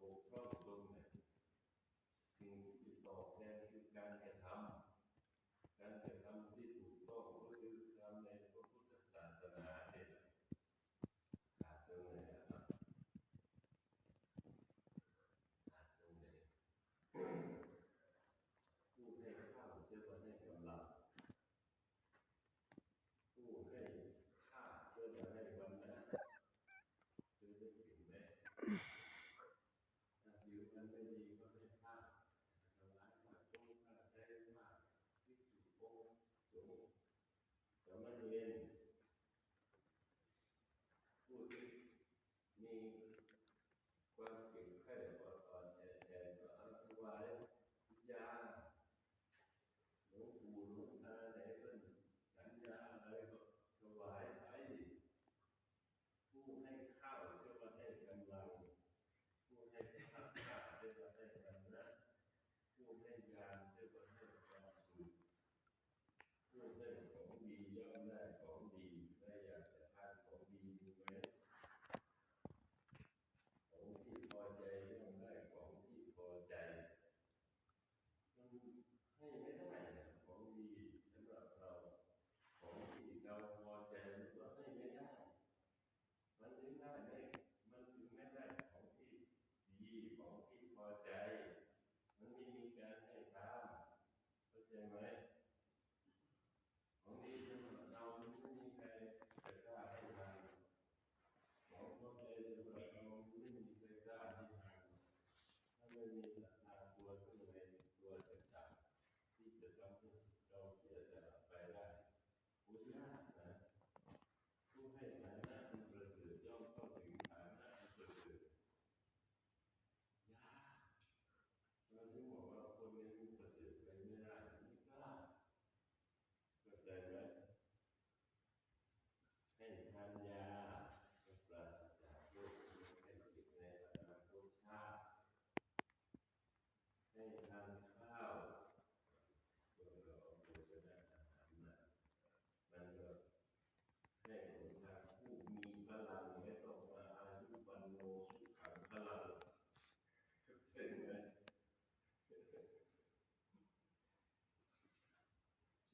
Well, สามเณรผู้ที่มีความเก่งแค่อ่อนแอแก่ก็เอาถวายยาหลวงปู่หลวงตาไหนเป็นสัญญาอะไรก็ถวายไปผู้ให้ข้าวเชื่อว่าให้กำลังผู้ให้ข้าวเชื่อว่าให้กำลังผู้ให้ยาเ Amen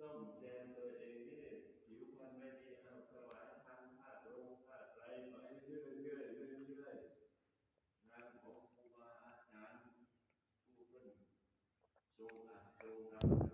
ซ่อมแซมตัวเองนี่ผิวพรรณไม่ดีเอาถวายทานธาตุลงธาตุไรไปเรื่อยเรื่อยเรื่อยเรื่อยงานของครูบาอาจารย์ผู้เป็นโชงอัดทรงรับ